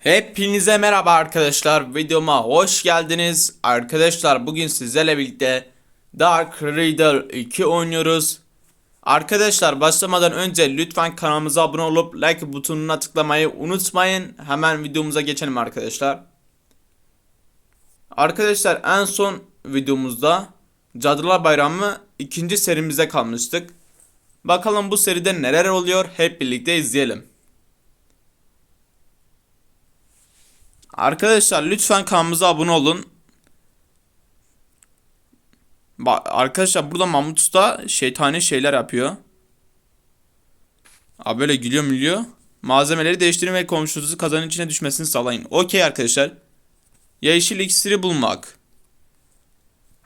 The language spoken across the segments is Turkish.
Hepinize merhaba arkadaşlar. Videoma hoş geldiniz. Arkadaşlar bugün sizlerle birlikte Dark Riddle 2 oynuyoruz. Arkadaşlar başlamadan önce lütfen kanalımıza abone olup like butonuna tıklamayı unutmayın. Hemen videomuza geçelim arkadaşlar. Arkadaşlar en son videomuzda Cadılar Bayramı ikinci serimize kalmıştık. Bakalım bu seride neler oluyor hep birlikte izleyelim. Arkadaşlar lütfen kanalımıza abone olun. Bak arkadaşlar burada Mahmut Usta şeytani şeyler yapıyor. Abi böyle gülüyor gülüyor. Malzemeleri değiştirin ve komşunuzu kazanın içine düşmesini sağlayın. Okey arkadaşlar. Yeşil iksiri bulmak.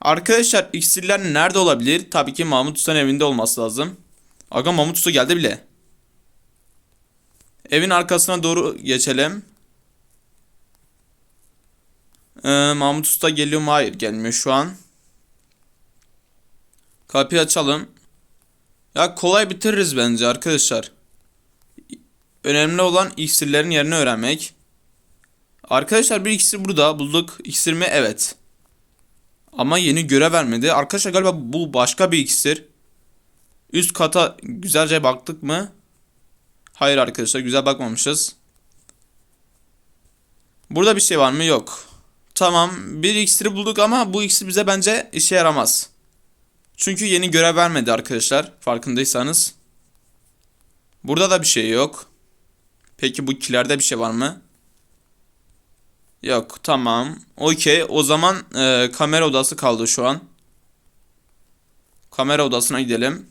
Arkadaşlar iksirler nerede olabilir? Tabii ki Mahmut Usta'nın evinde olması lazım. Aga Mahmut Usta geldi bile. Evin arkasına doğru geçelim. Ee, Mahmut Usta geliyor mu? Hayır gelmiyor şu an. Kapıyı açalım. Ya kolay bitiririz bence arkadaşlar. Önemli olan iksirlerin yerini öğrenmek. Arkadaşlar bir iksir burada bulduk. İksir mi? Evet. Ama yeni görev vermedi. Arkadaşlar galiba bu başka bir iksir. Üst kata güzelce baktık mı? Hayır arkadaşlar güzel bakmamışız. Burada bir şey var mı? Yok. Tamam bir iksiri bulduk ama bu iksir bize bence işe yaramaz. Çünkü yeni görev vermedi arkadaşlar farkındaysanız. Burada da bir şey yok. Peki bu kilerde bir şey var mı? Yok tamam. Okey o zaman e, kamera odası kaldı şu an. Kamera odasına gidelim.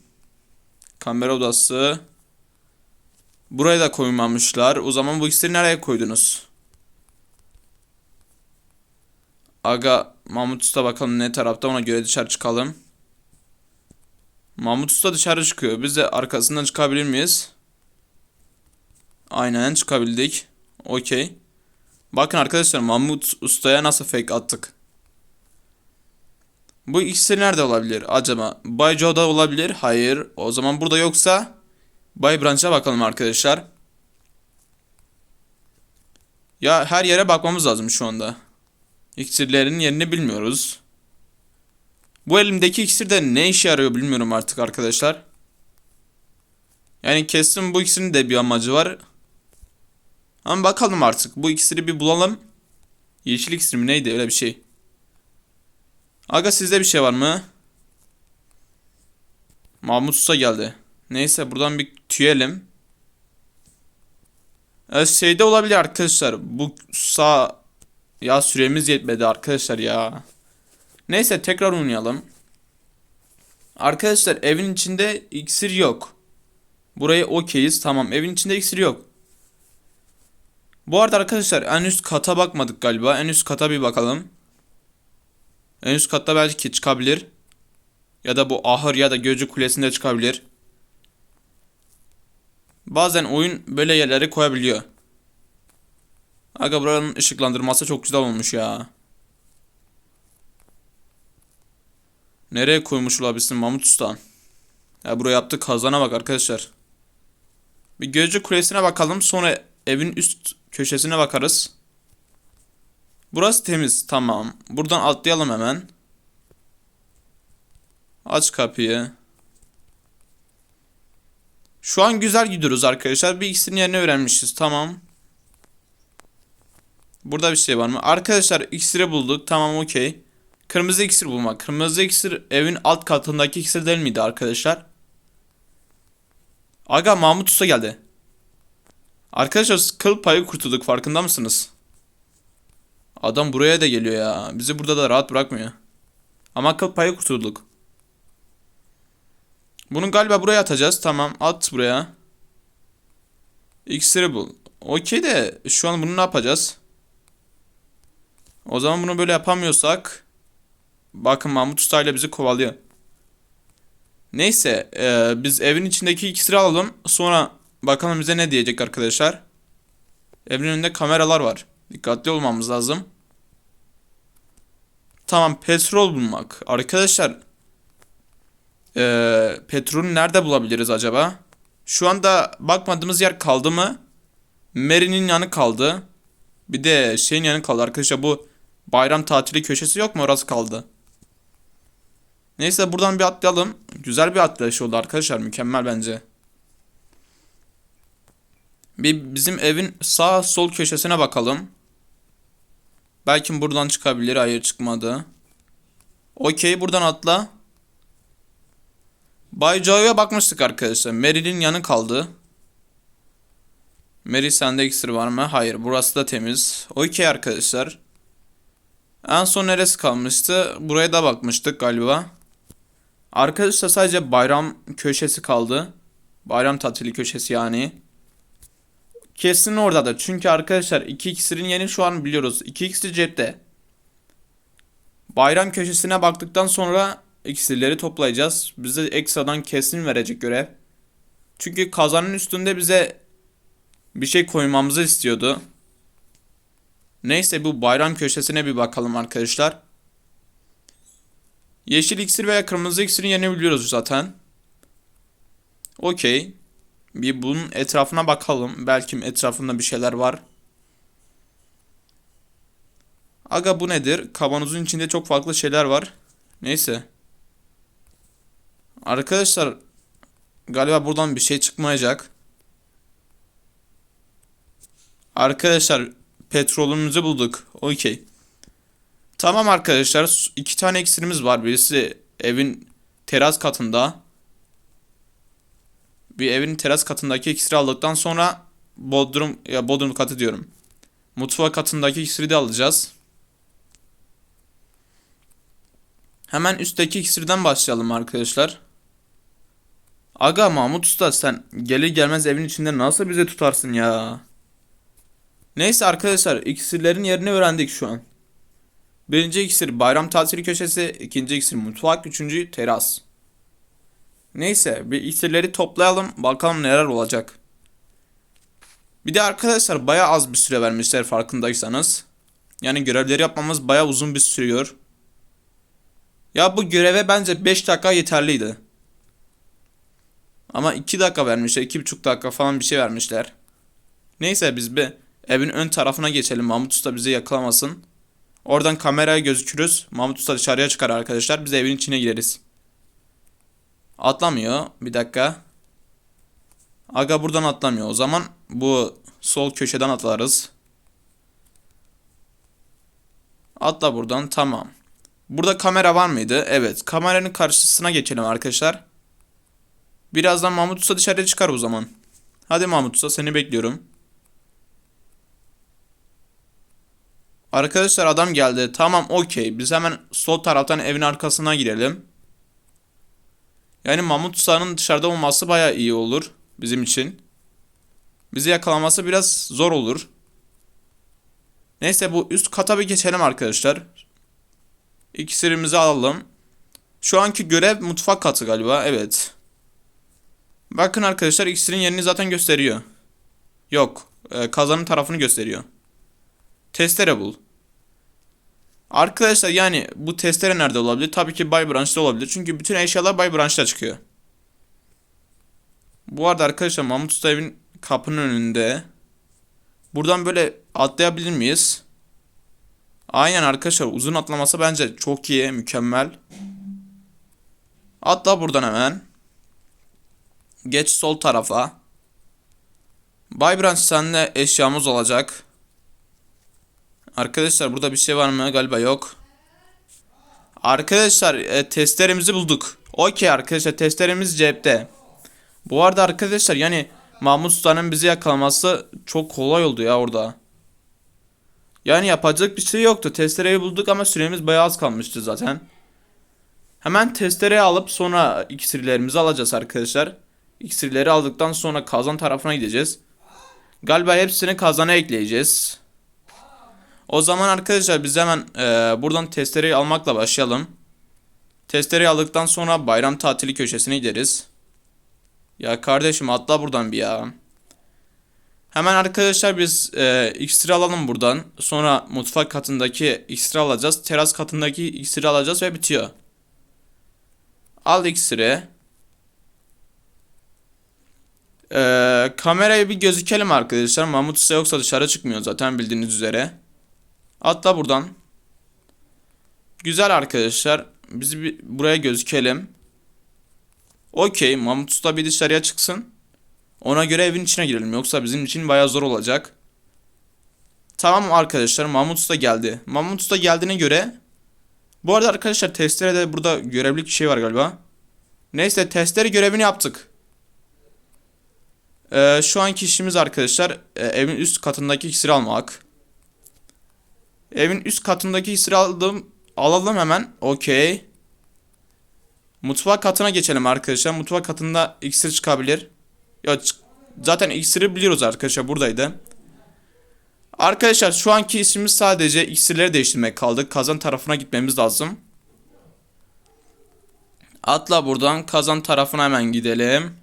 Kamera odası. Buraya da koymamışlar. O zaman bu iksiri nereye koydunuz? Aga Mahmut Usta bakalım ne tarafta ona göre dışarı çıkalım. Mahmut Usta dışarı çıkıyor. Biz de arkasından çıkabilir miyiz? Aynen çıkabildik. Okey. Bakın arkadaşlar Mahmut Usta'ya nasıl fake attık. Bu ikisi nerede olabilir acaba? Bay Joe'da olabilir. Hayır. O zaman burada yoksa Bay Branch'a bakalım arkadaşlar. Ya her yere bakmamız lazım şu anda. İksirlerin yerini bilmiyoruz. Bu elimdeki iksir de ne işe yarıyor bilmiyorum artık arkadaşlar. Yani kesin bu iksirin de bir amacı var. Ama bakalım artık. Bu iksiri bir bulalım. Yeşil iksir mi neydi öyle bir şey. Aga sizde bir şey var mı? Mahmut Usta geldi. Neyse buradan bir tüyelim. Ee, şeyde olabilir arkadaşlar. Bu sağ ya süremiz yetmedi arkadaşlar ya. Neyse tekrar oynayalım. Arkadaşlar evin içinde iksir yok. Burayı okeyiz. Tamam evin içinde iksir yok. Bu arada arkadaşlar en üst kata bakmadık galiba. En üst kata bir bakalım. En üst katta belki çıkabilir. Ya da bu ahır ya da gözcü kulesinde çıkabilir. Bazen oyun böyle yerlere koyabiliyor. Aga buranın ışıklandırması çok güzel olmuş ya. Nereye koymuş olabilirsin Mahmut Usta? Ya buraya yaptık kazana bak arkadaşlar. Bir Gözcü Kulesi'ne bakalım sonra evin üst köşesine bakarız. Burası temiz tamam. Buradan atlayalım hemen. Aç kapıyı. Şu an güzel gidiyoruz arkadaşlar. Bir ikisinin yerini öğrenmişiz. Tamam. Burada bir şey var mı? Arkadaşlar iksiri bulduk. Tamam okey. Kırmızı iksir bulmak. Kırmızı iksir evin alt katındaki iksir değil miydi arkadaşlar? Aga Mahmut Usta geldi. Arkadaşlar kıl payı kurtulduk farkında mısınız? Adam buraya da geliyor ya. Bizi burada da rahat bırakmıyor. Ama kıl payı kurtulduk. Bunu galiba buraya atacağız. Tamam at buraya. İksiri bul. Okey de şu an bunu ne yapacağız? O zaman bunu böyle yapamıyorsak bakın Mahmut Usta ile bizi kovalıyor. Neyse e, biz evin içindeki iksiri alalım. Sonra bakalım bize ne diyecek arkadaşlar. Evin önünde kameralar var. Dikkatli olmamız lazım. Tamam petrol bulmak. Arkadaşlar e, petrolü nerede bulabiliriz acaba? Şu anda bakmadığımız yer kaldı mı? Mary'nin yanı kaldı. Bir de şeyin yanı kaldı arkadaşlar bu bayram tatili köşesi yok mu orası kaldı. Neyse buradan bir atlayalım. Güzel bir atlayış oldu arkadaşlar mükemmel bence. Bir bizim evin sağ sol köşesine bakalım. Belki buradan çıkabilir. Hayır çıkmadı. Okey buradan atla. Bay Joe'ya bakmıştık arkadaşlar. Mary'nin yanı kaldı. Mary sende iksir var mı? Hayır burası da temiz. Okey arkadaşlar. En son neresi kalmıştı? Buraya da bakmıştık galiba. Arkadaşlar sadece bayram köşesi kaldı. Bayram tatili köşesi yani. Kesin orada da. Çünkü arkadaşlar 2 iksirin yeni şu an biliyoruz. 2 iksir cepte. Bayram köşesine baktıktan sonra iksirleri toplayacağız. Bize ekstradan kesin verecek görev. Çünkü kazanın üstünde bize bir şey koymamızı istiyordu. Neyse bu bayram köşesine bir bakalım arkadaşlar. Yeşil iksir veya kırmızı iksirin yerini biliyoruz zaten. Okey. Bir bunun etrafına bakalım. Belki etrafında bir şeyler var. Aga bu nedir? Kavanozun içinde çok farklı şeyler var. Neyse. Arkadaşlar galiba buradan bir şey çıkmayacak. Arkadaşlar petrolümüzü bulduk. Okey. Tamam arkadaşlar iki tane iksirimiz var. Birisi evin teras katında. Bir evin teras katındaki iksiri aldıktan sonra bodrum ya bodrum katı diyorum. Mutfak katındaki iksiri de alacağız. Hemen üstteki iksirden başlayalım arkadaşlar. Aga Mahmut Usta sen gelir gelmez evin içinde nasıl bize tutarsın ya? Neyse arkadaşlar iksirlerin yerini öğrendik şu an. Birinci iksir bayram tatili köşesi, ikinci iksir mutfak, üçüncü teras. Neyse bir iksirleri toplayalım bakalım neler olacak. Bir de arkadaşlar baya az bir süre vermişler farkındaysanız. Yani görevleri yapmamız baya uzun bir sürüyor. Ya bu göreve bence 5 dakika yeterliydi. Ama 2 dakika vermişler, 2,5 dakika falan bir şey vermişler. Neyse biz bir evin ön tarafına geçelim. Mahmut Usta bizi yakalamasın. Oradan kameraya gözükürüz. Mahmut Usta dışarıya çıkar arkadaşlar. Biz evin içine gireriz. Atlamıyor. Bir dakika. Aga buradan atlamıyor. O zaman bu sol köşeden atlarız. Atla buradan. Tamam. Burada kamera var mıydı? Evet. Kameranın karşısına geçelim arkadaşlar. Birazdan Mahmut Usta dışarıya çıkar o zaman. Hadi Mahmut Usta seni bekliyorum. Arkadaşlar adam geldi. Tamam okey. Biz hemen sol taraftan evin arkasına girelim. Yani Mahmut Usta'nın dışarıda olması baya iyi olur bizim için. Bizi yakalaması biraz zor olur. Neyse bu üst kata bir geçelim arkadaşlar. İksirimizi alalım. Şu anki görev mutfak katı galiba. Evet. Bakın arkadaşlar iksirin yerini zaten gösteriyor. Yok. E, kazanın tarafını gösteriyor. Testere bul. Arkadaşlar yani bu testere nerede olabilir? Tabii ki Bay Branch'ta olabilir. Çünkü bütün eşyalar Bay Branch'ta çıkıyor. Bu arada arkadaşlar Mahmut Usta evin kapının önünde. Buradan böyle atlayabilir miyiz? Aynen arkadaşlar uzun atlaması bence çok iyi, mükemmel. Atla buradan hemen. Geç sol tarafa. Bay Branch sende eşyamız olacak. Arkadaşlar burada bir şey var mı? Galiba yok. Arkadaşlar e, testeremizi bulduk. Okey arkadaşlar testeremiz cepte. Bu arada arkadaşlar yani Mahmut Usta'nın bizi yakalaması çok kolay oldu ya orada. Yani yapacak bir şey yoktu. Testereyi bulduk ama süremiz bayağı az kalmıştı zaten. Hemen testereyi alıp sonra iksirlerimizi alacağız arkadaşlar. İksirleri aldıktan sonra kazan tarafına gideceğiz. Galiba hepsini kazana ekleyeceğiz. O zaman arkadaşlar biz hemen e, buradan testereyi almakla başlayalım. Testereyi aldıktan sonra bayram tatili köşesine gideriz. Ya kardeşim atla buradan bir ya. Hemen arkadaşlar biz e, iksiri alalım buradan. Sonra mutfak katındaki iksiri alacağız. Teras katındaki iksiri alacağız ve bitiyor. Al iksiri. Ee, kameraya bir gözükelim arkadaşlar. Mahmut Usta yoksa dışarı çıkmıyor zaten bildiğiniz üzere. Atla buradan. Güzel arkadaşlar. Biz buraya gözükelim. Okey. Mahmut Usta bir dışarıya çıksın. Ona göre evin içine girelim. Yoksa bizim için bayağı zor olacak. Tamam arkadaşlar. Mahmut Usta geldi. Mahmut Usta geldiğine göre bu arada arkadaşlar testere de burada görevlik bir şey var galiba. Neyse testere görevini yaptık. Ee, şu anki işimiz arkadaşlar e, evin üst katındaki iksiri almak. Evin üst katındaki iksiri aldım. Alalım hemen. Okey. Mutfak katına geçelim arkadaşlar. Mutfak katında iksir çıkabilir. Ya zaten iksiri biliyoruz arkadaşlar buradaydı. Arkadaşlar şu anki işimiz sadece iksirleri değiştirmek kaldı. Kazan tarafına gitmemiz lazım. Atla buradan kazan tarafına hemen gidelim.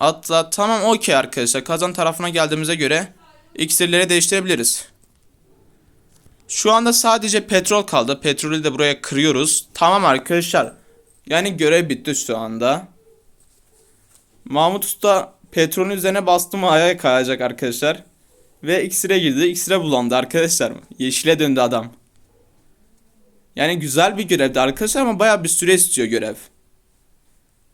Atla tamam okey arkadaşlar. Kazan tarafına geldiğimize göre iksirleri değiştirebiliriz. Şu anda sadece petrol kaldı. Petrolü de buraya kırıyoruz. Tamam arkadaşlar. Yani görev bitti şu anda. Mahmut Usta petrolün üzerine bastı mı ayağa kayacak arkadaşlar. Ve iksire girdi. İksire bulandı arkadaşlar. Yeşile döndü adam. Yani güzel bir görevdi arkadaşlar ama bayağı bir süre istiyor görev.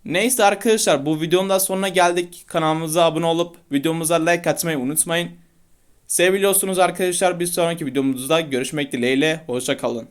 Neyse arkadaşlar bu videonun da sonuna geldik. Kanalımıza abone olup videomuza like atmayı unutmayın. Seviliyorsunuz arkadaşlar. Bir sonraki videomuzda görüşmek dileğiyle. Hoşça kalın.